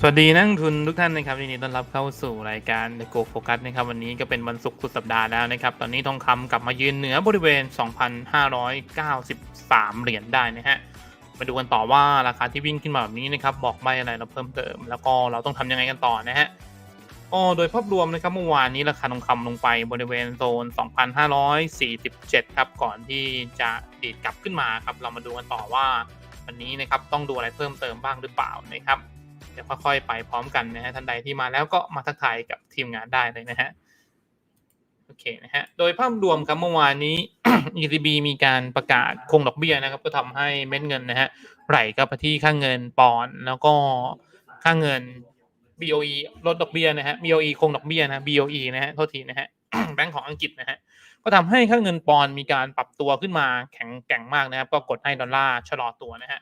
สวัสดีนักลงทุนทุกท่านนะครับยินดีต้อนรับเข้าสู่รายการ The Go Focus นะครับวันนี้ก็เป็นวันศุกร์สุดสัปดาห์แล้วนะครับ ตอนนี้ทองคำกลับมายืนเหนือบริเวณ 2,593 เหรียญได้นะฮะมาดูกันต่อว่าราคาที่วิ่งขึ้นมาแบบนี้นะครับบอกใบอะไรเราเพิ่มเติม แล้วก็เราต้องทำยังไงกันต่อนะฮะก็โดยภาพรวมนะครับเมื่อวานนี้ราคาทองคำลงไปบริเวณโซน 2,547 ครับก่อนที่จะดีดกลับขึ้นมาครับเรามาดูกันต่อว่าวันนี้นะครับต้องดูอะไรเพิ่มเติมบ้างหรือเปล่านะครับ ดี๋ยวค่อยๆไปพร้อมกันนะฮะท่านใดที่มาแล้วก็มาทักทายกับทีมงานได้เลยนะฮะโอเคนะฮะโดยภาพรวมครับเมื่อวานนี้ ECB มีการประกาศคงดอกเบี้ยนะครับ ก็ทำให้เม็ดเงินนะฮะไหลกลับไปที่ค่าเงินปอนด์แล้วก็ค่าเงิน BOE ลดดอกเบี้ยนะฮะ BOE คงดอกเบี้ยนะ BOE นะฮะโทษทีนะฮะแบงก์ของอังกฤษนะฮะก็ทำให้ค่าเงินปอนด์มีการปรับตัวขึ้นมาแข็งแกร่งมากนะครับ ก็กดให้ดอลลาร์ชะลอตัวนะฮะ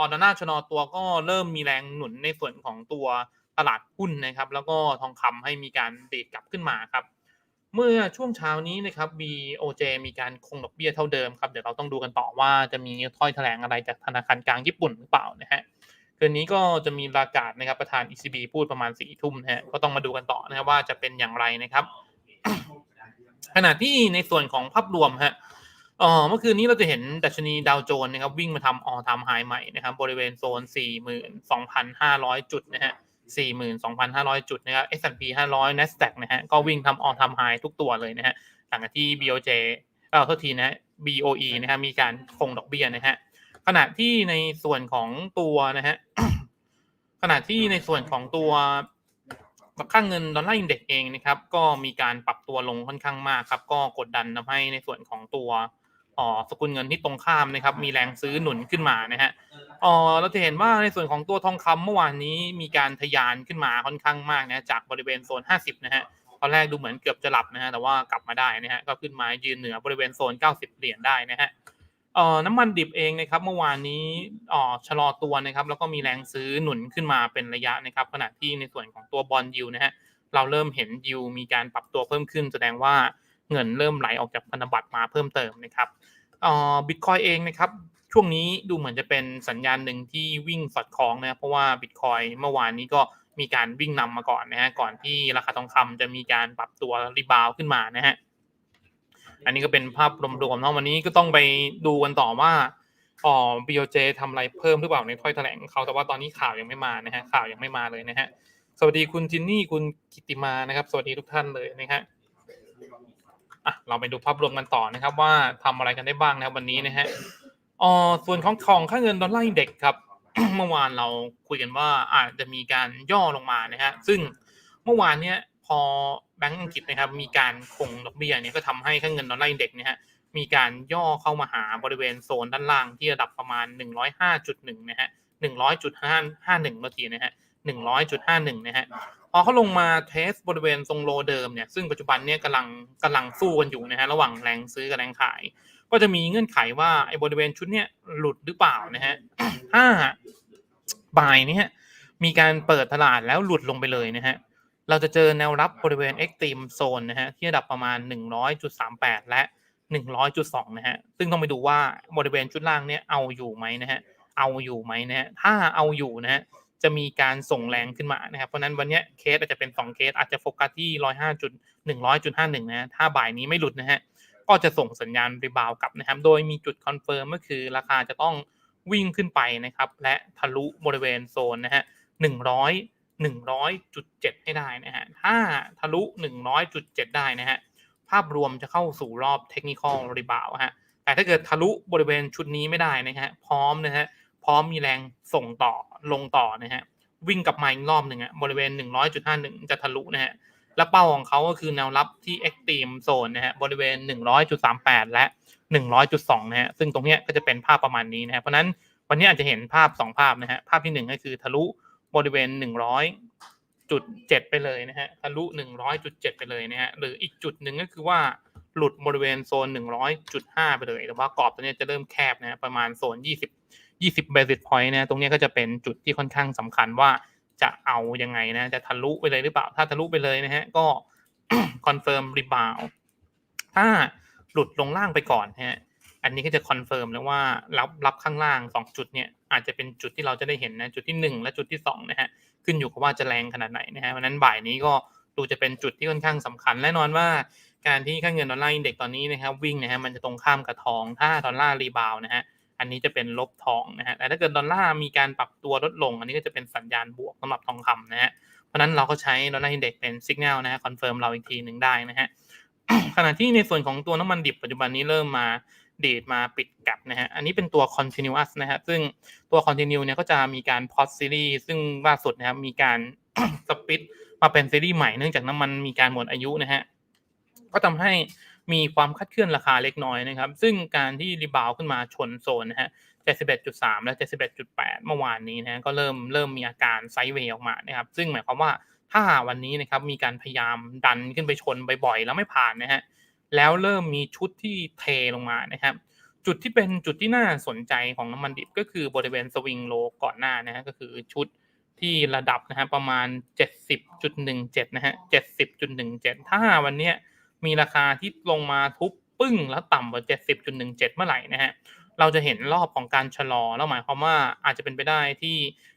พอดอลลาร์ชะลอตัวก็เริ่มมีแรงหนุนในส่วนของตัวตลาดหุ้นนะครับ แล้วก็ทองคำให้มีการดีดกลับขึ้นมาครับ เมื่อช่วงเช้านี้นะครับ BOJ มีการคงดอกเบี้ยเท่าเดิมครับ เดี๋ยวเราต้องดูกันต่อว่าจะมีถ้อยแถลงอะไรจากธนาคารกลางญี่ปุ่นหรือเปล่านะฮะคืนนี้ก็จะมีประกาศนะครับประธาน ECB พูดประมาณสี่ทุ่มนะฮะก็ต้องมาดูกันต่อนะครับว่าจะเป็นอย่างไรนะครับ ขณะที่ในส่วนของภาพรวมฮะ เออเมื่อคืนนี้เราจะเห็นดัชนีดาวโจนส์นะครับวิ่งมาทำออทามไฮใหม่นะครับบริเวณโซน 42,500 จุดนะฮะ42,500 จุดนะครับ S&P 500 NASDAQ นะฮะก็วิ่งทำออทามไฮทุกตัวเลยนะฮะหลังจากที่ BOJ เอ่อโทษทีนะ BOE นะฮะมีการคงดอกเบี้ยนะฮะขณะที่ในส่วนของตัวนะฮะขณะที่ในส่วนของตัวค่างเงินดอลลาร์อินเด็กซ์เองนะครับ ก็มีการปรับตัวลงค่อนข้างมากครับ ก็กดดันทำให้ในส่วนของตัว อ่อสกุลเงินที่ตรงข้ามนะครับ มีแรงซื้อหนุนขึ้นมานะฮะเอ่อเราจะเห็นว่าในส่วนของตัวทองคำเมื่อวานนี้มีการทะยานขึ้นมาค่อนข้างมากนะจากบริเวณโซน 50 นะฮะตอนแรกดูเหมือนเกือบจะหลับนะฮะแต่ว่ากลับมาได้นะฮะก็ขึ้นมายืนเหนือบริเวณโซน 90 เหรียญได้นะฮะเอ่อน้ำมันดิบเองนะครับเมื่อวานนี้เอ่อชะลอตัวนะครับ แล้วก็มีแรงซื้อหนุนขึ้นมาเป็นระยะนะครับ ขณะที่ในส่วนของตัวบอลยูนะฮะเราเริ่มเห็นยูมีการปรับตัวเพิ่มขึ้น แสดงว่าเงินเริ่มไหลออกจากพันธบัตรมาเพิ่มเติมนะครับเอ่อ บิตคอยเองนะครับช่วงนี้ดูเหมือนจะเป็นสัญญาณหนึ่งที่วิ่งสอดคล้องนะเพราะว่าบิตคอยเมื่อวานนี้ก็มีการวิ่งนำมาก่อนนะฮะก่อนที่ราคาทองคำจะมีการปรับตัวรีบาวขึ้นมานะฮะอันนี้ก็เป็นภาพรวมๆเนาะวันนี้ก็ต้องไปดูกันต่อว่าอ๋อ BOJ ทำอะไรเพิ่มหรือเปล่าในถ้อยแถลงเขาแต่ว่าตอนนี้ข่าวยังไม่มานะฮะข่าวยังไม่มาเลยนะฮะสวัสดีคุณจินนี่คุณกิติมานะครับ สวัสดีทุกท่านเลยนะฮะ อะเราไปดูภาพรวมกันต่อนะครับ ว่าทำอะไรกันได้บ้างนะครับวันนี้นะฮะอ๋อส่วนของของค่าเงินดอลลาร์อินเด็กครับ เมื่อวานเราคุยกันว่าอาจจะมีการย่อลงมานะฮะซึ่งเมื่อวานเนี้ยพอแบงก์อังกฤษนะครับ มีการคงดอกเบี้ยเนี่ยก็ทำให้ค่าเงินดอลลาร์อินเด็กซ์เนี่ยฮะมีการย่อเข้ามาหาบริเวณโซนด้านล่างที่ระดับประมาณ 105.1 นะฮะ 100.51 เมื่อกี้นะฮะ 100.51 นะฮะ พอเขาลงมาเทสบริเวณทรงโลเดิมเนี่ยซึ่งปัจจุบันเนี่ยกำลังกำลังสู้กันอยู่นะฮะระหว่างแรงซื้อกับแรงขาย ก็จะมีเงื่อนไขว่าไอ้บริเวณชุดเนี้ยหลุดหรือเปล่านะฮะถ้าบ่ายเนี่ยมีการเปิดตลาดแล้วหลุดลงไปเลยนะฮะเราจะเจอแนวรับบริเวณ extreme zone นะฮะที่ระดับประมาณ 100.38 และ 100.2 นะฮะซึ่งต้องไปดูว่าบริเวณชุดล่างเนี่ยเอาอยู่ไหมนะฮะเอาอยู่ไหมนะฮะถ้าเอาอยู่นะฮะ จะมีการส่งแรงขึ้นมานะครับเพราะนั้นวันนี้เคสอาจจะเป็น 2 เคสอาจจะโฟกัสที่105จุด100.51นะฮะถ้าบ่ายนี้ไม่หลุดนะฮะก็จะส่งสัญญาณรีบาวกลับนะครับ โดยมีจุดคอนเฟิร์มก็คือราคาจะต้องวิ่งขึ้นไปนะครับ และทะลุบริเวณโซนนะฮะ100 100.7ให้ได้นะฮะถ้าทะลุ100.7ได้นะฮะภาพรวมจะเข้าสู่รอบเทคนิคอลรีบาวฮะแต่ถ้าเกิดทะลุบริเวณชุดนี้ไม่ได้นะฮะพร้อมนะฮะพร้อมมีแรงส่งต่อ ลงต่อนะฮะวิ่งกลับมาอีกรอบหนึ่งอะบริเวณ 100.51 จะทะลุนะฮะและเป้าของเขาก็คือแนวรับที่ extreme zone นะฮะบริเวณ 100.38 และ 100.2 นะฮะซึ่งตรงเนี้ยก็จะเป็นภาพประมาณนี้นะฮะเพราะนั้นวันนี้อาจจะเห็นภาพ 2 ภาพนะฮะภาพที่ 1 ก็คือทะลุบริเวณ 100.7 ไปเลยนะฮะทะลุ 100.7 ไปเลยนะฮะหรืออีกจุดหนึ่งก็คือว่าหลุดบริเวณโซน 100.5 ไปเลยแต่ว่ากรอบตัวนี้จะเริ่มแคบนะฮะประมาณโซน 20 20 basis point นะตรงนี้ก็จะเป็นจุดที่ค่อนข้างสำคัญว่าจะเอายังไงนะ จะทะลุไปเลยหรือเปล่า ถ้าทะลุไปเลยนะฮะ ก็คอนเฟิร์มรีบาวถ้าหลุดลงล่างไปก่อนนะฮะ อันนี้ก็จะคอนเฟิร์มแล้วว่ารับรับข้างล่าง 2 จุดเนี่ยอาจจะเป็นจุดที่เราจะได้เห็นนะ จุดที่ 1 และจุดที่ 2 นะฮะ ขึ้นอยู่กับว่าจะแรงขนาดไหนนะฮะวันนั้นบ่ายนี้ก็ดูจะเป็นจุดที่ค่อนข้างสำคัญแน่นอนว่า การที่ค่าเงินดอลลาร์อินเด็กซ์ตอนนี้นะครับวิ่งนะฮะมันจะตรงข้ามกับทอง ถ้าดอลลาร์รีบาวนะฮะ อันนี้จะเป็นลบทองนะฮะแต่ถ้าเกิดดอลลาร์มีการปรับตัวลดลง อันนี้ก็จะเป็นสัญญาณบวกสำหรับทองคำนะฮะเพราะนั้นเราก็ใช้ดอลลาร์อินเด็กซ์เป็นสัญญาณนะฮะคอนเฟิร์มเราอีกทีหนึ่งได้นะฮะขณะที่ในส่วนของตัวน้ำมันดิบปัจจุบันนี้เริ่มมาดีดมาปิดกลับนะฮะ อันนี้เป็นตัว continuous นะฮะ ซึ่งตัว continue เนี่ยก็จะมีการ pos series ซึ่งล่าสุดนะครับมีการสปิดมาเป็นซีรีส์ใหม่เนื่องจากน้ำมันมีการหมดอายุนะฮะ ก็ทำให้ มีความคาดเคลื่อนราคาเล็กน้อยนะครับ ซึ่งการที่รีบาวขึ้นมาชนโซนนะฮะ71.3 และ 71.8 เมื่อวานนี้นะฮะก็เริ่มเริ่มมีอาการไซด์เวย์ออกมานะครับ ซึ่งหมายความว่าถ้าวันนี้นะครับมีการพยายามดันขึ้นไปชนบ่อยๆ แล้วไม่ผ่านนะฮะแล้วเริ่มมีชุดที่เทลงมานะครับ จุดที่เป็นจุดที่น่าสนใจของน้ำมันดิบก็คือบริเวณสวิงโลก่อนหน้านะฮะก็คือชุดที่ระดับนะฮะประมาณ 70.17 นะฮะ 70.17 ถ้าวันเนี้ย มีราคาที่ลงมาทุบปึ้งแล้วต่ำกว่า 70.17 เมื่อไหร่นะฮะเราจะเห็นรอบของการชะลอแล้วหมายความว่าอาจจะเป็นไปได้ที่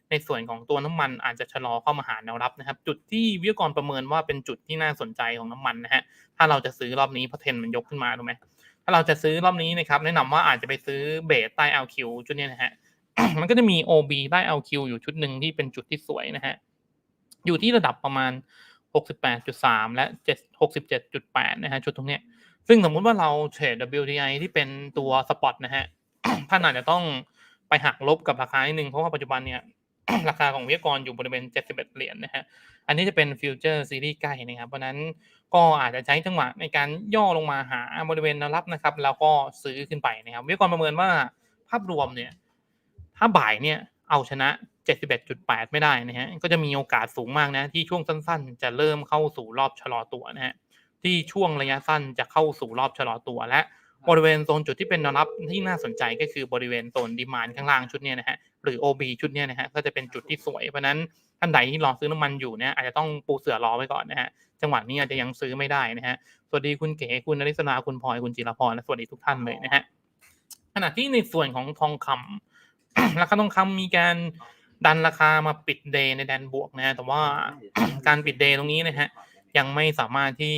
ในส่วนของตัวน้ำมันอาจจะชะลอเข้ามาหาแนวรับนะครับ จุดที่วิทยากรประเมินว่าเป็นจุดที่น่าสนใจของน้ำมันนะฮะถ้าเราจะซื้อรอบนี้พราะเทนมันยกขึ้นมาถูกไหมถ้าเราจะซื้อรอบนี้นะครับแนะนำว่าอาจจะไปซื้อเบสใต้ LQ ชุดนี้นะฮะมันก็จะมี OB ใต้ LQ อยู่ชุดหนึ่งที่เป็นจุดที่สวยนะฮะอยู่ที่ระดับประมาณ 68.3 และ67.8 นะฮะ ชุดตรงเนี้ย ซึ่งสมมุติว่าเราเทรด WTI ที่เป็นตัวสปอตนะฮะ ท่านอาจจะต้องไปหักลบกับราคานิดนึงเพราะว่าปัจจุบันเนี่ยราคาของวิทยากรอยู่บริเวณ 71 เหรียญนะฮะ อันนี้จะเป็นฟิวเจอร์ซีรีส์ใกล้นะครับ เพราะฉะนั้นก็อาจจะใช้จังหวะในการย่อลงมาหาบริเวณแนวรับนะครับ แล้วก็ซื้อขึ้นไปนะครับวิทยากรประเมินว่าภาพรวมเนี่ย ถ้าบ่ายเนี่ยเอาชนะ 71.8 ไม่ได้นะฮะก็จะมีโอกาสสูงมากนะที่ช่วงสั้นๆ จะเริ่มเข้าสู่รอบชะลอตัวนะฮะที่ช่วงระยะสั้นจะเข้าสู่รอบชะลอตัวและบริเวณโซนจุดที่เป็นแนวรับที่น่าสนใจก็คือบริเวณโซนดีมานข้างล่างชุดเนี้ยนะฮะหรือ OB ชุดเนี้ยนะฮะก็จะเป็นจุดที่สวยเพราะฉะนั้นท่านใดที่รอซื้อน้ำมันอยู่เนี่ยอาจจะต้องปูเสือรอไว้ก่อนนะฮะจังหวะนี้อาจจะยังซื้อไม่ได้นะฮะสวัสดีคุณเก๋คุณนริศนาคุณพลอยคุณจิรพรและสวัสดีทุกท่านเลยนะฮะขณะที่ในส่วนของทองคำราคาทองคำมีการ ดันราคามาปิดเดย์ในแดนบวกนะฮะแต่ว่าการปิดเดย์ตรงนี้นะฮะยังไม่สามารถที่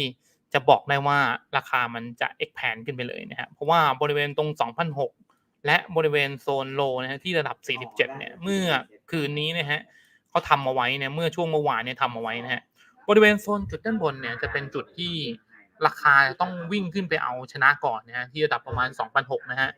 จะบอกได้ว่าราคามันจะ expand ขึ้นไปเลยนะฮะเพราะว่าบริเวณตรง 2,006 และบริเวณโซนโลนะฮะที่ระดับ 47 เนี่ยเมื่อคืนนี้นะฮะเขาทำเอาไว้เนี่ยเมื่อช่วงเมื่อวานเนี่ยทำเอาไว้นะฮะบริเวณโซนจุดด้านบนเนี่ยจะเป็นจุดที่ราคาต้องวิ่งขึ้นไปเอาชนะก่อนนะฮะที่ระดับประมาณ 2,006 นะฮะ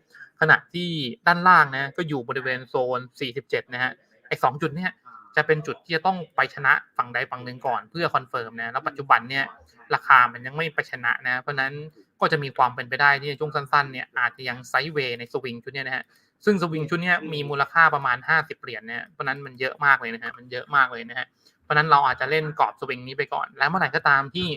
ขณะที่ด้านล่างนะก็อยู่บริเวณโซน 47 นะฮะ ไอ้สองจุดเนี่ยจะเป็นจุดที่จะต้องไปชนะฝั่งใดฝั่งหนึ่งก่อนเพื่อคอนเฟิร์มนะแล้วปัจจุบันเนี่ยราคามันยังไม่ไปชนะนะ เพราะนั้นก็จะมีความเป็นไปได้ที่ช่วงสั้นๆเนี่ยอาจจะยังไซด์เวย์ในสวิงชุดเนี้ยนะฮะซึ่งสวิงชุดเนี้ยมีมูลค่าประมาณ 50เหรียญเนี่ยเพราะนั้นมันเยอะมากเลยนะฮะมันเยอะมากเลยนะฮะเพราะนั้นเราอาจจะเล่นกรอบสวิงนี้ไปก่อน แล้วเมื่อไหร่ก็ตามที่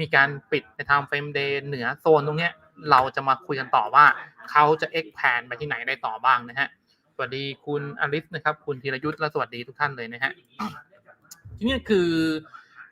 มีการปิดในไทม์เฟรมเดย์เหนือโซนตรงเนี้ยเราจะมาคุยกันต่อว่าเขาจะ expand ไปที่ไหนได้ต่อบ้างนะฮะ สวัสดีคุณอลิสนะครับ คุณธีรยุทธ์และสวัสดีทุกท่านเลยนะฮะทีนี้คือ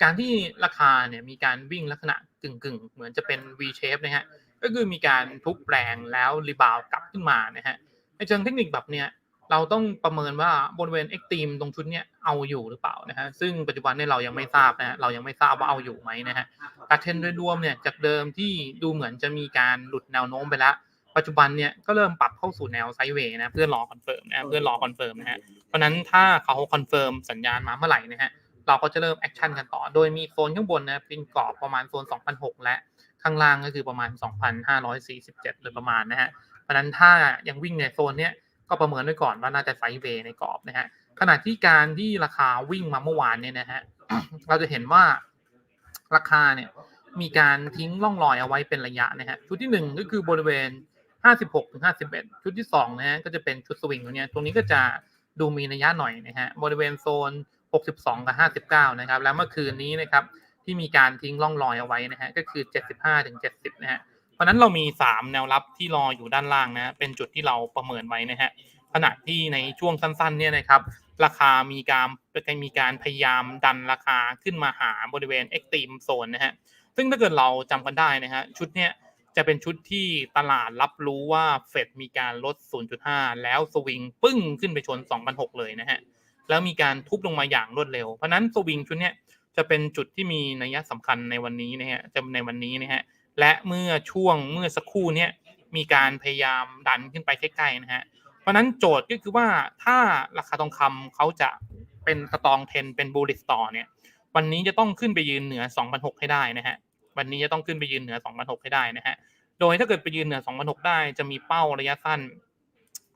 การที่ราคาเนี่ยมีการวิ่งลักษณะกึ่งๆ เหมือนจะเป็น V shape นะฮะก็คือมีการทุบแรงแล้วรีบาวกลับขึ้นมานะฮะในเชิงเทคนิคแบบเนี้ยเราต้องประเมินว่าบริเวณ X team ตรงชุดเนี้ยเอาอยู่หรือเปล่านะฮะซึ่งปัจจุบันเนี่ยเรายังไม่ทราบนะฮะเรายังไม่ทราบว่าเอาอยู่ไหมนะฮะการเทรนโดยรวมเนี่ยจากเดิมที่ดูเหมือนจะมีการหลุดแนวโน้มไปแล้ว ปัจจุบันเนี่ยก็เริ่มปรับเข้าสู่แนวไซด์เวย์นะเพื่อรอคอนเฟิร์มนะเพื่อรอคอนเฟิร์มนะฮะเพราะฉะนั้นถ้าเขาคอนเฟิร์มสัญญาณมาเมื่อไหร่นะฮะเราก็จะเริ่มแอคชั่นกันต่อ โดยมีโซนข้างบนนะเป็นกรอบประมาณโซน 2,006 และข้างล่างก็คือประมาณ 2,547โดยประมาณนะฮะเพราะฉะนั้นถ้ายังวิ่งในโซนเนี้ยก็ประเมินไว้ก่อนว่าน่าจะไซด์เวย์ในกรอบนะฮะขณะที่การที่ราคาวิ่งมาเมื่อวานเนี่ยนะฮะเราจะเห็นว่าราคาเนี่ยมีการทิ้งร่องรอยเอาไว้เป็นระยะนะฮะชุดที่หนึ่งก็คือบริเวณ 56ถึง51 ชุดที่สองนะฮะก็จะเป็นชุดสวิงตรงนี้ตรงนี้ก็จะดูมีนัยยะหน่อยนะฮะบริเวณโซน 62 กับ 59 นะครับ แล้วเมื่อคืนนี้นะครับที่มีการทิ้งร่องรอยเอาไว้นะฮะก็คือ 75ถึง70 นะฮะเพราะฉะนั้นเรามี 3 แนวรับที่รออยู่ด้านล่างนะเป็นจุดที่เราประเมินไว้นะฮะขณะที่ในช่วงสั้นๆเนี่ยนะครับราคามีการมีการพยายามดันราคาขึ้นมาหาบริเวณ extreme zone นะฮะซึ่งถ้าเกิดเราจำกันได้นะฮะชุดเนี้ย จะเป็นชุดที่ตลาดรับรู้ว่าเฟดมีการลด 0.5 แล้วสวิงปึ้งขึ้นไปชน 2,006 เลยนะฮะ แล้วมีการทุบลงมาอย่างรวดเร็ว เพราะนั้นสวิงชุดเนี้ยจะเป็นจุดที่มีนัยสำคัญในวันนี้นะฮะจะในวันนี้นะฮะ และเมื่อช่วงเมื่อสักครู่เนี้ยมีการพยายามดันขึ้นไปใกล้ๆนะฮะ เพราะนั้นโจทย์ก็คือว่าถ้าราคาทองคำเขาจะเป็นสตองเทนเป็นบูลิสต่อเนี่ย วันนี้จะต้องขึ้นไปยืนเหนือ 2,006 ให้ได้นะฮะ วันนี้จะต้องขึ้นไปยืนเหนือ2,006ให้ได้นะฮะ โดยถ้าเกิดไปยืนเหนือ2,006ได้จะมีเป้าระยะสั้น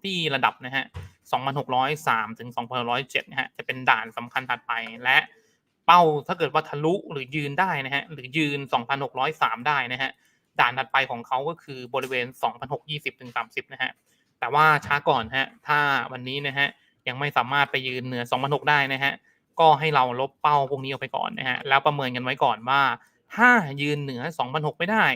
ที่ระดับนะฮะ 2,603 ถึง 2,607 นะฮะ จะเป็นด่านสำคัญถัดไป และเป้าถ้าเกิดว่าทะลุหรือยืนได้นะฮะ หรือยืน 2,603 ได้นะฮะ ด่านถัดไปของเขาก็คือบริเวณ 2,620 ถึง 30 นะฮะ แต่ว่าช้าก่อนฮะ ถ้าวันนี้นะฮะยังไม่สามารถไปยืนเหนือ 2,600 ได้นะฮะ ก็ให้เราลบเป้าพวกนี้ออกไปก่อนนะฮะ แล้วประเมินกันไว้ก่อนว่า ถ้ายืนเหนือ2,600ไม่ได้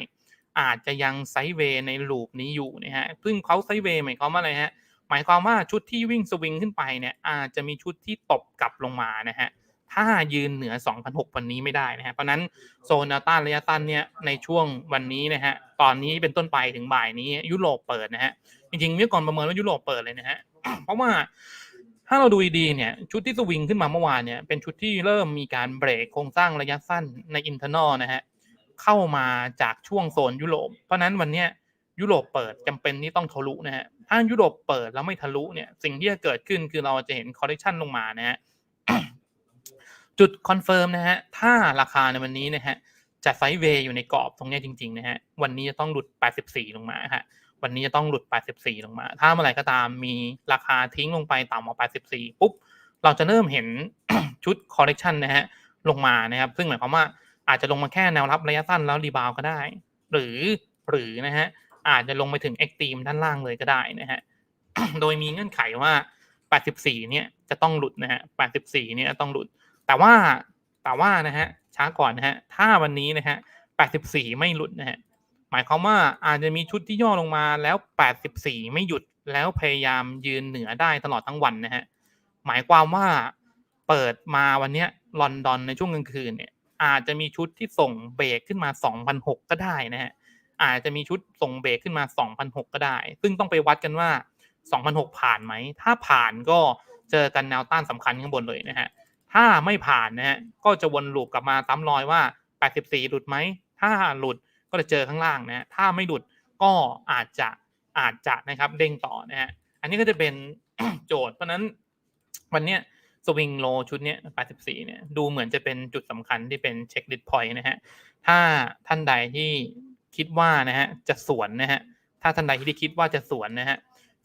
อาจจะยังไซด์เวย์ในลูปนี้อยู่นะฮะซึ่งเขาไซด์เวย์หมายความว่าอะไรฮะหมายความว่าชุดที่วิ่งสวิงขึ้นไปเนี่ยอาจจะมีชุดที่ตบกลับลงมานะฮะถ้ายืนเหนือ 2,006 วันนี้ไม่ได้นะฮะเพราะนั้นโซนแนวต้านระยะต้านเนี่ยในช่วงวันนี้นะฮะตอนนี้เป็นต้นไปถึงบ่ายนี้ยุโรปเปิดนะฮะจริงๆเมื่อก่อนประเมินว่ายุโรปเปิดเลยนะฮะเพราะว่า ถ้าเราดูดีๆเนี่ยชุดที่สวิงขึ้นมาเมื่อวานเนี่ยเป็นชุดที่เริ่มมีการเบรกโครงสร้างระยะสั้นในอินเทอร์นอลนะฮะเข้ามาจากช่วงโซนยุโรป เพราะนั้นวันเนี้ยยุโรปเปิดจำเป็นที่ต้องทะลุนะฮะถ้ายุโรปเปิดแล้วไม่ทะลุเนี่ยสิ่งที่จะเกิดขึ้นคือเราจะเห็นคอร์เรคชันลงมานะฮะจุดคอนเฟิร์มนะฮะถ้าราคาในวันนี้นะฮะจะไซด์เวย์อยู่ในกรอบตรงนี้จริงๆนะฮะวันนี้จะต้องหลุด 84 ลงมาฮะ วันนี้จะต้องหลุด 84 ลงมา ถ้าเมื่อไหร่ก็ตามมีราคาทิ้งลงไปต่ำกว่า 84 ปุ๊บ เราจะเริ่มเห็นชุดคอร์เรคชันนะฮะ ลงมานะครับ ซึ่งหมายความว่าอาจจะลงมาแค่แนวรับระยะสั้นแล้วรีบาวก็ได้ หรือ หรือนะฮะ อาจจะลงไปถึง e x t r e m ด้านล่างเลยก็ได้นะฮะ โดยมีเงื่อนไขว่า 84 เนี่ยจะต้องหลุดนะฮะ 84 เนี่ยต้องหลุด แต่ว่า แต่ว่านะฮะ ช้าก่อนนะฮะ ถ้าวันนี้นะฮะ 84 ไม่หลุดนะฮะ หมายความว่าอาจจะมีชุดที่ย่อลงมาแล้ว 84 ไม่หยุดแล้วพยายามยืนเหนือได้ตลอดทั้งวันนะฮะ หมายความว่าเปิดมาวันนี้ลอนดอนในช่วงกลางคืนเนี่ยอาจจะมีชุดที่ส่งเบรกขึ้นมา 2,006 ก็ได้นะฮะ อาจจะมีชุดส่งเบรกขึ้นมา 2,006 ก็ได้ ซึ่งต้องไปวัดกันว่า 2,006 ผ่านไหม ถ้าผ่านก็เจอกันแนวต้านสำคัญข้างบนเลยนะฮะ ถ้าไม่ผ่านนะฮะก็จะวนลูปกลับมาซ้ำรอยว่า 84 หลุดไหม ถ้าหลุด ก็จะเจอข้างล่างนะถ้าไม่หลุดก็อาจจะอาจจะนะครับเด้งต่อนะฮะอันนี้ก็จะเป็นโจทย์ เพราะนั้นวันเนี้ยสวิงโลชุดเนี้ย84 เนี่ย ดูเหมือนจะเป็นจุดสำคัญที่เป็นเช็คดิสพอยต์นะฮะ ถ้าท่านใดที่คิดว่านะฮะจะสวนนะฮะ ถ้าท่านใดที่คิดว่าจะสวนนะฮะ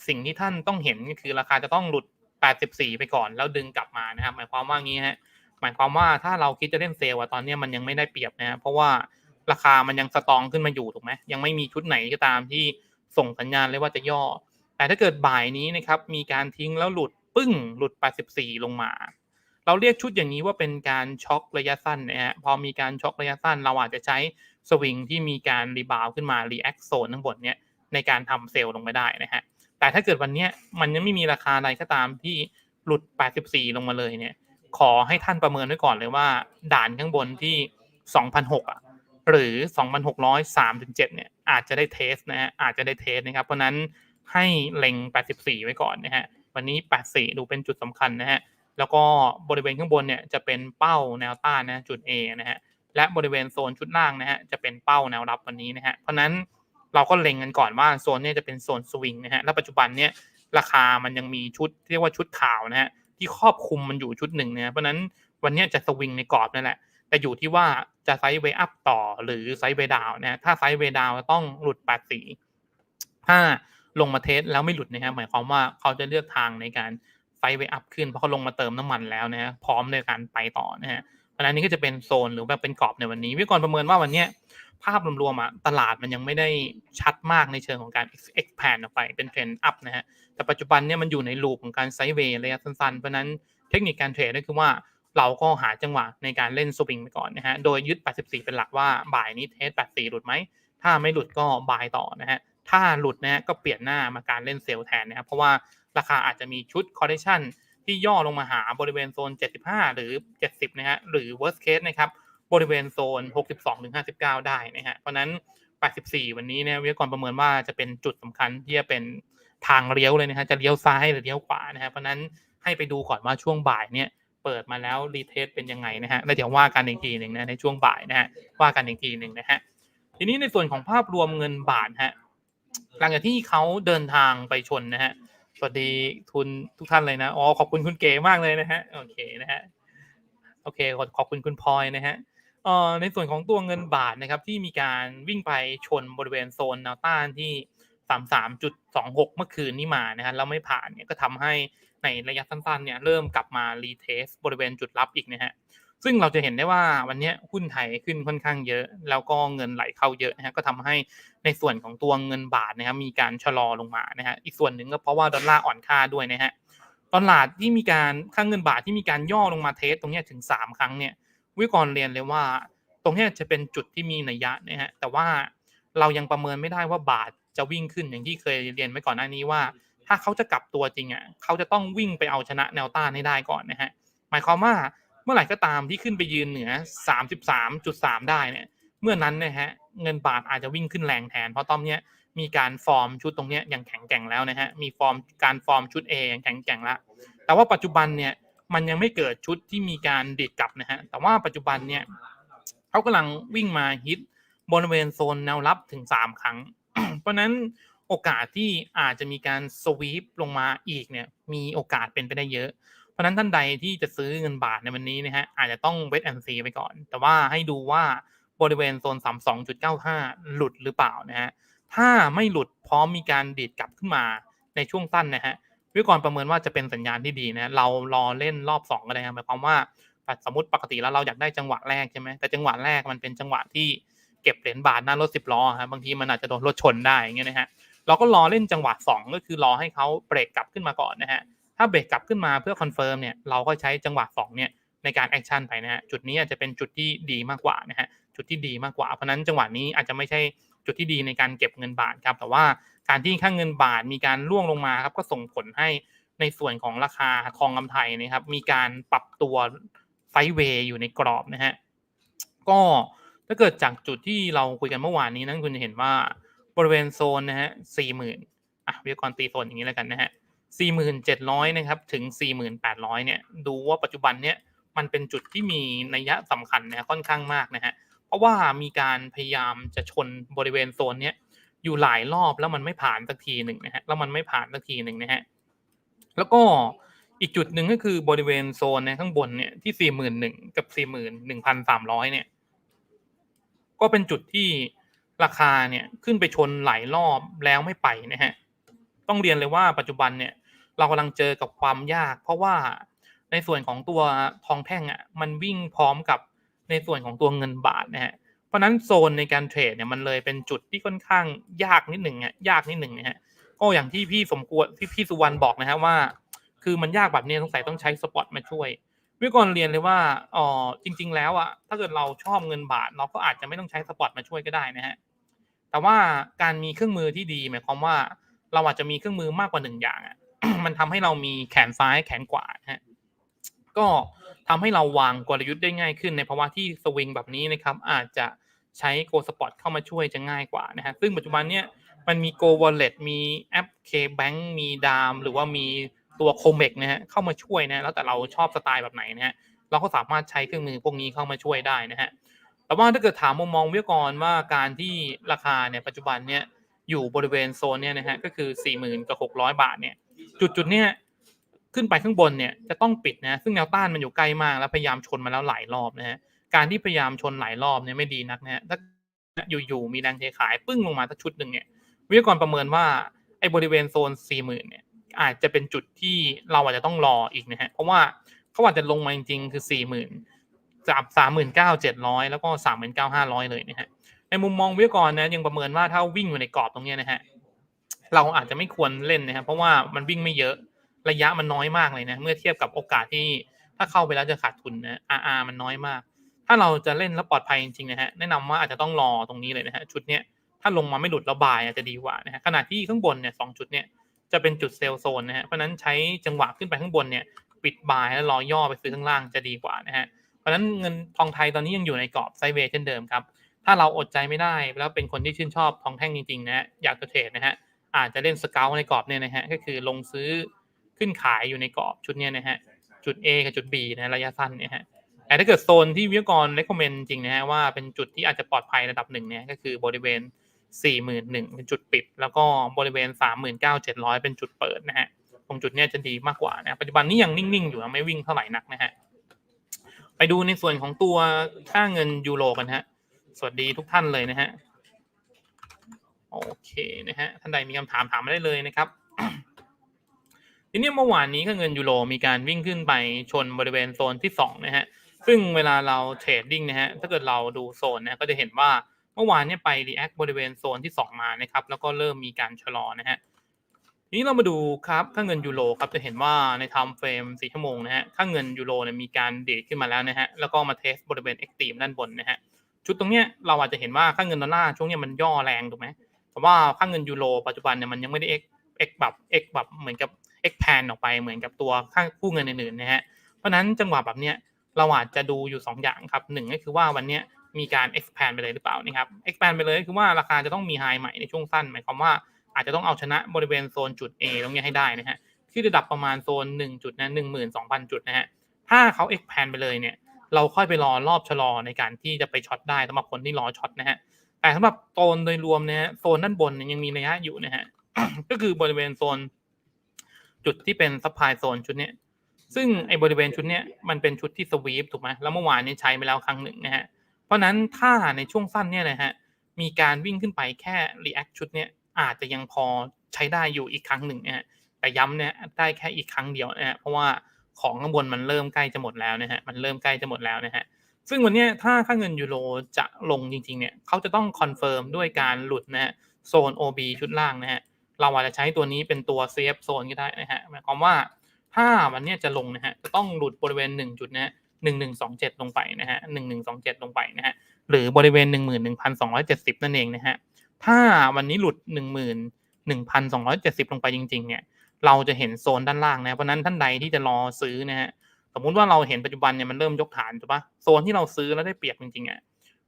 สิ่งที่ท่านต้องเห็นก็คือราคาจะต้องหลุด 84 ไปก่อนแล้วดึงกลับมานะครับ หมายความว่างี้ฮะ หมายความว่าถ้าเราคิดจะเล่นเซลล์ตอนนี้มันยังไม่ได้เปรียบนะฮะ เพราะว่า ราคามันยังสตองขึ้นมาอยู่ถูกไหมยังไม่มีชุดไหนก็ตามที่ส่งสัญญาณเลยว่าจะย่อ แต่ถ้าเกิดบ่ายนี้นะครับมีการทิ้งแล้วหลุดปึ้งหลุด 84 ลงมา เราเรียกชุดอย่างนี้ว่าเป็นการช็อคระยะสั้นนะฮะพอมีการช็อคระยะสั้น เราอาจจะใช้สวิงที่มีการรีบาวขึ้นมารีแอคโซนทั้งหมดเนี้ยในการทำเซลล์ลงไปได้นะฮะแต่ถ้าเกิดวันนี้มันยังไม่มีราคาใดก็ตามที่หลุด 84 ลงมาเลยเนี่ย ขอให้ท่านประเมินไว้ก่อนเลยว่า ด่านข้างบนที่ 2,006อะ หรือ 2,603.7เนี่ยอาจจะได้เทสนะฮะอาจจะได้เทสนะครับ เพราะนั้นให้เล็ง 84 ไว้ก่อนนะฮะวันนี้ 84 ดูเป็นจุดสำคัญนะฮะแล้วก็บริเวณข้างบนเนี่ยจะเป็นเป้าแนวต้านนะจุด A นะฮะและบริเวณโซนชุดล่างนะฮะจะเป็นเป้าแนวรับวันนี้นะฮะเพราะนั้นเราก็เล็งกันก่อนว่าโซนเนี่ยจะเป็นโซนสวิงนะฮะและปัจจุบันเนี่ยราคามันยังมีชุดเรียกว่าชุดขาวนะฮะที่ครอบคลุมมันอยู่ชุดหนึ่งนะเพราะนั้นวันนี้จะสวิงในกรอบนั่นแหละ แต่อยู่ที่ว่าจะไซด์เวย์อัพต่อหรือไซด์เวย์ดาวนะถ้าไซด์เวย์ดาวต้องหลุด84ถ้าลงมาเทสแล้วไม่หลุดนะครับหมายความว่าเขาจะเลือกทางในการไซด์เวย์อัพขึ้นเพราะเขาลงมาเติมน้ำมันแล้วนะฮะพร้อมในการไปต่อนะฮะเพราะนั้นนี่ก็จะเป็นโซนหรือแบบเป็นกรอบในวันนี้วิกรประเมินว่าวันนี้ภาพรวมๆอะตลาดมันยังไม่ได้ชัดมากในเชิงของการ expand ออกไปเป็นเทรนด์อัพนะฮะแต่ปัจจุบันเนี่ยมันอยู่ในลูปของการไซด์เวย์ระยะสั้นๆ เพราะนั้นเทคนิคการเทรดก็คือว่า เราก็หาจังหวะในการเล่นสวิงไปก่อนนะฮะ โดยยึด 84 เป็นหลักว่าบ่ายนี้เทส 84 หลุดไหม ถ้าไม่หลุดก็บายต่อนะฮะ ถ้าหลุดนะฮะก็เปลี่ยนหน้ามาการเล่นเซลล์แทนนะครับ เพราะว่าราคาอาจจะมีชุดคอร์เรชันที่ย่อลงมาหาบริเวณโซน 75 หรือ 70 นะฮะ หรือ worst case นะครับ บริเวณโซน 62-59 ได้นะฮะ เพราะนั้น 84 วันนี้เนี่ยวิทยากรประเมินว่าจะเป็นจุดสำคัญที่จะเป็นทางเลี้ยวเลยนะฮะ จะเลี้ยวซ้ายหรือเลี้ยวขวานะฮะ เพราะนั้นให้ไปดูก่อนว่าช่วงบ่ายเนี่ย เปิดมาแล้วรีเทสเป็นยังไงนะฮะแล้วเดี๋ยวว่ากันอีกทีหนึ่งนะในช่วงบ่ายนะฮะว่ากันอีกทีหนึ่งนะฮะทีนี้ในส่วนของภาพรวมเงินบาทฮะหลังจากที่เขาเดินทางไปชนนะฮะสวัสดีทุนทุกท่านเลยนะอ๋อขอบคุณคุณเก๋มากเลยนะฮะโอเคนะฮะโอเคขอขอบคุณคุณพลอยนะฮะเอ่อในส่วนของตัวเงินบาทนะครับที่มีการวิ่งไปชนบริเวณโซนแนวต้านที่ 33.26 เมื่อคืนนี้มานะฮะแล้วไม่ผ่านเนี่ยก็ทำให้ ในระยะสั้นๆเนี่ยเริ่มกลับมารีเทสบริเวณจุดรับอีกนะฮะซึ่งเราจะเห็นได้ว่าวันนี้หุ้นไทยขึ้นค่อนข้างเยอะ แล้วก็เงินไหลเข้าเยอะนะฮะก็ทำให้ในส่วนของตัวเงินบาทนะครับมีการชะลอลงมานะฮะอีกส่วนหนึ่งก็เพราะว่าดอลลาร์อ่อนค่าด้วยนะฮะตลาดที่มีการค่างเงินบาทที่มีการย่อลงมาเทสตรงนี้ถึง 3 ครั้งเนี่ยวิกรเรียนเลยว่า ตรงนี้จะเป็นจุดที่มีนัยยะนะฮะแต่ว่าเรายังประเมินไม่ได้ว่าบาทจะวิ่งขึ้นอย่างที่เคยเรียนไว้ก่อนหน้านี้ว่า ถ้าเขาจะกลับตัวจริงอะเขาจะต้องวิ่งไปเอาชนะแนวต้านให้ได้ก่อนนะฮะหมายความว่าเมื่อไหร่ก็ตามที่ขึ้นไปยืนเหนือ 33.3 ได้เนี่ยเมื่อนั้นนะฮะเงินบาทอาจจะวิ่งขึ้นแรงแทน เพราะตอนเนี้ยมีการฟอร์มชุดตรงเนี้ยอย่างแข็งแกร่งแล้วนะฮะมีฟอร์มการฟอร์มชุด A อย่างแข็งแกร่งล้วแต่ว่าปัจจุบันเนี่ยมันยังไม่เกิดชุดที่มีการดีดกลับนะฮะแต่ว่าปัจจุบันเนี่ยเขากำลังวิ่งมาฮิตบริเวณโซนแนวรับถึง 3 ครั้ง เพราะนั้น โอกาสที่อาจจะมีการสวีปลงมาอีกเนี่ยมีโอกาสเป็นไปได้เยอะ เพราะนั้นท่านใดที่จะซื้อเงินบาทในวันนี้นะฮะอาจจะต้องเวทแอนซีไปก่อน แต่ว่าให้ดูว่าบริเวณโซน 32.95 หลุดหรือเปล่านะฮะถ้าไม่หลุดพร้อมมีการดีดกลับขึ้นมาในช่วงสั้นนะฮะวิกรประเมินว่าจะเป็นสัญญาณที่ดีนะเรารอเล่นรอบ 2 ก็ได้ครับหมายความว่าสมมติปกติแล้วเราอยากได้จังหวะแรกใช่ไหมแต่จังหวะแรกมันเป็นจังหวะที่เก็บเหรียญบาทหน้ารถสิบล้อครับบางทีมันอาจจะโดนรถชนได้อย่างเงี้ยนะฮะ เราก็รอเล่นจังหวะ 2 ก็คือรอให้เขาเบรกกลับขึ้นมาก่อนนะฮะถ้าเบรกกลับขึ้นมาเพื่อคอนเฟิร์มเนี่ยเราก็ใช้จังหวะ2เนี่ยในการแอคชั่นไปนะฮะจุดนี้อาจจะเป็นจุดที่ดีมากกว่านะฮะจุดที่ดีมากกว่าเพราะนั้นจังหวะนี้อาจจะไม่ใช่จุดที่ดีในการเก็บเงินบาทครับแต่ว่าการที่ค่างเงินบาทมีการล่วงลงมาครับก็ส่งผลให้ในส่วนของราคาทองคำไทยนะครับมีการปรับตัวไซเวย์อยู่ในกรอบนะฮะก็ถ้าเกิดจากจุดที่เราคุยกันเมื่อวานนี้นั้นคุณจะเห็นว่า บริเวณโซนนะฮะสี่หมื่นอะวิทยากรตีโซนอย่างนี้แล้วกันนะฮะสี่หมื่นเจ็ดร้อยนะครับถึงสี่หมื่นแปดร้อยเนี่ยดูว่าปัจจุบันเนี่ยมันเป็นจุดที่มีนัยยะสำคัญนะค่อนข้างมากนะฮะเพราะว่ามีการพยายามจะชนบริเวณโซนเนี้ยอยู่หลายรอบแล้วมันไม่ผ่านสักทีหนึ่งนะฮะแล้วมันไม่ผ่านสักทีหนึ่งนะฮะแล้วก็อีกจุดหนึ่งก็คือบริเวณโซนในข้างบนเนี่ยที่สี่หมื่นหนึ่งกับสี่หมื่นหนึ่งพันสามร้อยเนี่ย ก็เป็นจุดที่ ราคาเนี่ยขึ้นไปชนหลายรอบแล้วไม่ไปนะฮะต้องเรียนเลยว่าปัจจุบันเนี่ยเรากำลังเจอกับความยาก เพราะว่าในส่วนของตัวทองแท่งอะมันวิ่งพร้อมกับในส่วนของตัวเงินบาทนะฮะเพราะนั้นโซนในการเทรดเนี่ยมันเลยเป็นจุดที่ค่อนข้างยากนิดหนึ่งอะยากนิดหนึ่งนะฮะก็อย่างที่พี่สมควรที่พี่สุวรรณบอกนะฮะว่า คือมันยากแบบนี้สงสัยต้องใช้สปอตมาช่วยวิกรเรียนเลยว่าอ๋อจริง ๆ แล้วอะถ้าเกิดเราชอบเงินบาท เราก็อาจจะไม่ต้องใช้สปอตมาช่วยก็ได้นะฮะ แต่ว่าการมีเครื่องมือที่ดีหมายความว่าเราอาจจะมีเครื่องมือมากกว่าหนึ่งอย่างอะมันทำให้เรามีแขนซ้ายแขนขวาฮะก็ทำให้เราวางกลยุทธ์ได้ง่ายขึ้นในภาวะที่สวิงแบบนี้นะครับ อาจจะใช้โกสปอตเข้ามาช่วยจะง่ายกว่านะฮะซึ่งปัจจุบันเนี้ยมันมี Go Wallet มีแอป K-Bank มีดามหรือว่ามีตัว Comex นะฮะเข้ามาช่วยนะแล้วแต่เราชอบสไตล์แบบไหนนะฮะเราก็สามารถใช้เครื่องมือพวกนี้เข้ามาช่วยได้นะฮะ แต่ว่าถ้าเกิดถามมุมมองวิทยากรว่าการที่ราคาเนี่ยปัจจุบันเนี่ยอยู่บริเวณโซนเนี่ยนะฮะก็คือ4 0 0 0 0กับ600บาทเนี่ยจุดจุดๆเนี่ยขึ้นไปข้างบนเนี่ยจะต้องปิดนะซึ่งแนวต้านมันอยู่ใกล้มากแล้วพยายามชนมาแล้วหลายรอบนะฮะการที่พยายามชนหลายรอบเนี่ยไม่ดีนักนะฮะถ้าอยู่ๆมีแรงเทขายปึ้งลงมาสักชุดหนึ่งเนี่ยวิทยากรประเมินว่าไอ้บริเวณโซน40,000เนี่ยอาจจะเป็นจุดที่เราอาจจะต้องรออีกนะฮะเพราะว่าเขาอาจจะลงมาจริงๆคือ40,000 จาก39,700แล้วก็39,500เลยนะฮะในมุมมองวิทยากรนะยังประเมินว่าถ้าวิ่งอยู่ในกรอบตรงนี้นะฮะเราอาจจะไม่ควรเล่นนะครับเพราะว่ามันวิ่งไม่เยอะระยะมันน้อยมากเลยนะเมื่อเทียบกับโอกาสที่ถ้าเข้าไปแล้วจะขาดทุนนะ RR มันน้อยมาก ถ้าเราจะเล่นแล้วปลอดภัยจริงๆนะฮะแนะนำว่าอาจจะต้องรอตรงนี้เลยนะฮะชุดเนี้ยถ้าลงมาไม่หลุดระบายอาจจะดีกว่านะฮะขณะที่ข้างบนเนี่ยสองจุดเนี่ยจะเป็นจุดเซลล์โซนนะฮะเพราะนั้นใช้จังหวะขึ้นไปข้างบนเนี่ยปิดบายแล้วรอย่อไปซื้อข้างล่างจะดีกว่านะฮะ ราะนั้นเงินทองไทยตอนนี้ยังอยู่ในกรอบไซด์เวย์เช่นเดิมครับ ถ้าเราอดใจไม่ได้แล้วเป็นคนที่ชื่นชอบทองแท่งจริงๆนะฮะอยากจะเทรดนะฮะอาจจะเล่นสเกลในกรอบเนี่ยนะฮะก็คือลงซื้อขึ้นขายอยู่ในกรอบชุดเนี้ยนะฮะจุด A กับจุด B นะระยะสั้นเนี่ยฮะแต่ถ้าเกิดโซนที่วิทยากร recommend จริงนะฮะว่าเป็นจุดที่อาจจะปลอดภัยระดับหนึ่งเนี่ยก็คือบริเวณ 41,000เป็นจุดปิด แล้วก็บริเวณ 39,700 เป็นจุดเปิดนะฮะตรงจุดเนี้ยจะดีมากกว่านะปัจจุบันนี้ยังนิ่งๆอยู่นะไม่วิ่งเท่าไหร่นักนะฮะ ไปดูในส่วนของตัวค่าเงินยูโรกันฮะ สวัสดีทุกท่านเลยนะฮะ โอเคนะฮะ ท่านใดมีคำถามถามมาได้เลยนะครับ ทีนี้เมื่อวานนี้ค่าเงินยูโรมีการวิ่งขึ้นไปชนบริเวณโซนที่สองนะฮะ ซึ่งเวลาเราเทรดดิ้งนะฮะ ถ้าเกิดเราดูโซนนะก็จะเห็นว่าเมื่อวานเนี่ยไปรีแอคบริเวณโซนที่ 2 มานะครับ แล้วก็เริ่มมีการชะลอนะฮะ ทีนี้เรามาดูครับค่าเงินยูโรครับจะเห็นว่าในไทม์เฟรม4ชั่วโมงนะฮะค่าเงินยูโรเนี่ยมีการเดทขึ้นมาแล้วนะฮะแล้วก็มาเทสบริเวณเอ็กตีมด้านบนนะฮะชุดตรงเนี้ยเราอาจจะเห็นว่าค่าเงินดอลลาร์ช่วงเนี้ยมันย่อแรงถูกไหมแต่ว่าค่าเงินยูโรปัจจุบันเนี่ยมันยังไม่ได้เอ็กเอ็กแบบเอ็กแบบเหมือนกับเอ็กแพนออกไปเหมือนกับตัวค่ากู้เงินอื่นๆนะฮะเพราะนั้นจังหวะแบบเนี้ยเราอาจจะดูอยู่ 2 อย่างครับหนึ่งก็คือว่าวันเนี้ยมีการ expand ไปเลยหรือเปล่านะครับ expand ไปเลยคือว่าราคาจะต้องมี high ใหม่ในช่วงสั้นหมายความว่า อาจจะต้องเอาชนะบริเวณโซนจุด A ตรงนี้ให้ได้นะฮะที่ระดับประมาณโซน1จุดนะ12,000จุดนะฮะถ้าเขา expand ไปเลยเนี่ย เราค่อยไปรอรอบชะลอในการที่จะไปช็อตได้สำหรับคนที่รอช็อตนะฮะแต่สำหรับโซนโดยรวมเนี่ยโซนด้านบนยังมีระยะอยู่นะฮะก็คือบริเวณโซนจุดที่เป็นซัพพลายโซนชุดเนี้ยซึ่งไอ้บริเวณชุดเนี้ยมันเป็นชุดที่สวีปถูกไหมแล้วเมื่อวานนี้ใช้ไปแล้วครั้งหนึ่งนะฮะเพราะนั้นถ้าในช่วงสั้นเนี่ยนะฮะมีการวิ่งขึ้นไปแค่ React ชุดเนี้ย อาจจะยังพอใช้ได้อยู่อีกครั้งหนึ่งนะฮะแต่ย้ำเนี่ยได้แค่อีกครั้งเดียวนะฮะเพราะว่าของข้างบนมันเริ่มใกล้จะหมดแล้วนะฮะมันเริ่มใกล้จะหมดแล้วนะฮะซึ่งวันนี้ถ้าค่าเงินยูโรจะลงจริงๆเนี่ยเขาจะต้องคอนเฟิร์มด้วยการหลุดนะฮะโซน OB ชุดล่างนะฮะเราอาจจะใช้ตัวนี้เป็นตัว CF โซนก็ได้นะฮะหมายความว่าถ้าวันเนี้ยจะลงนะฮะจะต้องหลุดบริเวณ1จุดนะฮะ1127ลงไปนะฮะ1127ลงไปนะฮะหรือบริเวณ11,270นั่นเองนะฮะ ถ้าวันนี้หลุด11,270ลงไปจริง ๆ เนี่ย เราจะเห็นโซนด้านล่างนะ เพราะนั้นท่านใดที่จะรอซื้อนะฮะ สมมุติว่าเราเห็นปัจจุบันเนี่ยมันเริ่มยกฐานถูกปะโซนที่เราซื้อแล้วได้เปรียบจริงๆอะ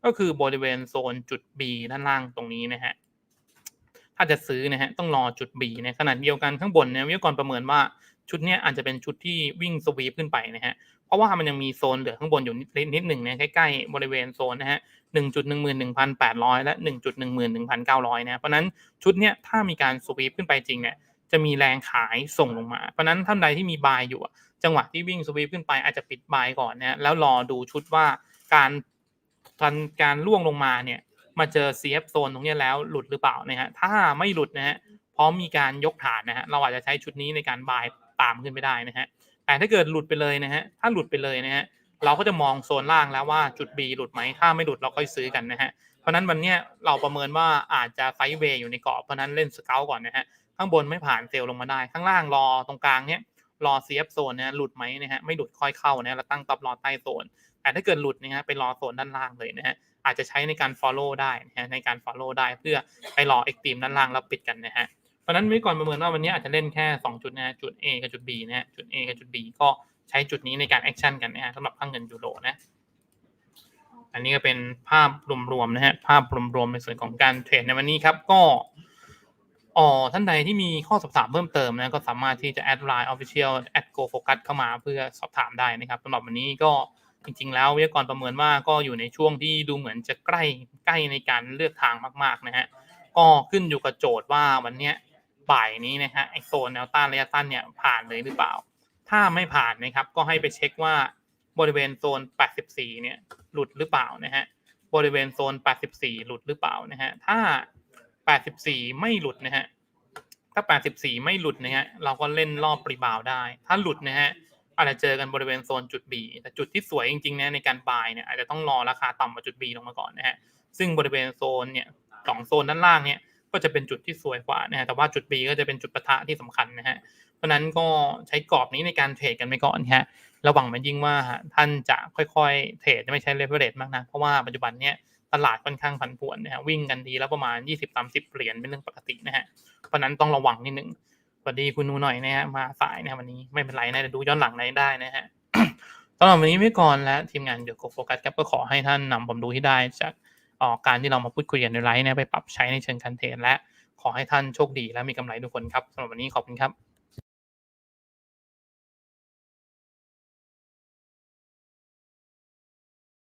ก็คือบริเวณโซนจุด B ด้านล่างตรงนี้นะฮะ ถ้าจะซื้อนะฮะต้องรอจุด B ในขณะเดียวกันข้างบนเนี่ยวิทยากรประเมินว่าชุดเนี้ยอาจจะเป็นชุดที่วิ่งสวีปขึ้นไปนะฮะ เพราะว่ามันยังมีโซนเหลือข้างบนอยู่นิดนิดหนึ่งนะใกล้ๆบริเวณโซนนะฮะ 1.11,800 และ 1.11,900 นะเพราะนั้นชุดเนี้ยถ้ามีการสวีปขึ้นไปจริงเนี่ยจะมีแรงขายส่งลงมา เพราะนั้นท่านใดที่มีบายอยู่ จังหวะที่วิ่งสวีปขึ้นไปอาจจะปิดบายก่อนนะแล้วรอดูชุดว่าการการการล่วงลงมาเนี่ยมาเจอ CF โซนตรงนี้แล้วหลุดหรือเปล่านะฮะถ้าไม่หลุดนะฮะพร้อมมีการยกฐานนะฮะเราอาจจะใช้ชุดนี้ในการบายตามขึ้นไปได้นะฮะแต่ถ้าเกิดหลุดไปเลยนะฮะถ้าหลุดไปเลยนะฮะ เราก็จะมองโซนล่างแล้วว่าจุด B หลุดไหมถ้าไม่หลุดเราค่อยซื้อกันนะฮะเพราะนั้นวันนี้เราประเมินว่าอาจจะไซด์เวย์อยู่ในกรอบเพราะนั้นเล่นสเกลก่อนนะฮะข้างบนไม่ผ่านเซลล์ลงมาได้ ข้างล่างรอตรงกลางเนี้ยรอ CF โซนนะหลุดไหมนะฮะไม่หลุดค่อยเข้านะแล้วตั้งตับรอใต้โซน แต่ถ้าเกิดหลุดนะฮะไปรอโซนด้านล่างเลยนะฮะอาจจะใช้ในการ follow ได้นะฮะในการ follow ได้เพื่อไปรอ extreme ด้านล่างแล้วปิดกันนะฮะเพราะนั้นวิก่อนประเมินว่าวันนี้อาจจะเล่นแค่ 2 จุดนะฮะจุด A กับจุด B นะฮะจุด A กับจุด B ก็ ใช้จุดนี้ในการแอคชั่นกันนะฮะสำหรับค่างเงินยูโรนะ อันนี้ก็เป็นภาพรวมๆนะฮะภาพรวมๆในส่วนของการเทรดในวันนี้ครับ ก็อ๋อท่านใดที่มีข้อสอบถามเพิ่มเติมนะก็สามารถที่จะแอดไลน์ official at go focus เข้ามาเพื่อสอบถามได้นะครับสำหรับวันนี้ก็จริง ๆ แล้ววิทยากรประเมินว่าก็อยู่ในช่วงที่ดูเหมือนจะใกล้ใกล้ในการเลือกทางมาก ๆ นะฮะก็ขึ้นอยู่กับโจทย์ว่าวันเนี้ยบ่ายนี้นะฮะไอโซนแนวต้านระยะสั้นเนี่ยผ่านเลยหรือเปล่า ถ้าไม่ผ่านนะครับ ก็ให้ไปเช็คว่าบริเวณโซน 84 เนี่ย หลุดหรือเปล่านะฮะ บริเวณโซน 84 หลุดหรือเปล่านะฮะ ถ้า 84 ไม่หลุดนะฮะ ถ้า 84 ไม่หลุดนะฮะ เราก็เล่นรอบปริบาวได้ ถ้าหลุดนะฮะ อาจจะเจอกันบริเวณโซนจุด B แต่จุดที่สวยจริงๆนะในการบายเนี่ยอาจจะต้องรอราคาต่ำกว่าจุด B ลงมาก่อนนะฮะ ซึ่งบริเวณโซนเนี่ยสองโซนด้านล่างเนี่ย ก็จะเป็นจุดที่สวยกว่านะฮะ แต่ว่าจุด B ก็จะเป็นจุดปะทะที่สำคัญนะฮะ เพราะนั้นก็ใช้กรอบนี้ในการเทรดกันไปก่อนฮะระวังมันยิ่งว่าท่านจะค่อยๆ เทรดไม่ใช้เลเวอเรจมากนะเพราะว่าปัจจุบันเนี้ยตลาดค่อนข้างผันผวนนะฮะวิ่งกันทีแล้วประมาณ 20-30 เหรียญเป็นเรื่องปกตินะฮะเพราะนั้นต้องระวังนิดหนึ่งสวัสดีคุณนูหน่อยนะฮะมาสายนะวันนี้ไม่เป็นไรนะเดี๋ยวดูย้อนหลังได้นะฮะสำหรับวันนี้ไว้ก่อนและทีมงานเดี๋ยวโฟกัสครับก็ขอให้ท่านนำผมดูที่ได้จากการที่เรามาพูดคุยกันในไลฟ์นะไปปรับใช้ในเชิงการเทรดและขอให้ท่านโชคดีและมีกำไรทุกคนครับสำหรับวันนี้ขอบคุณครับ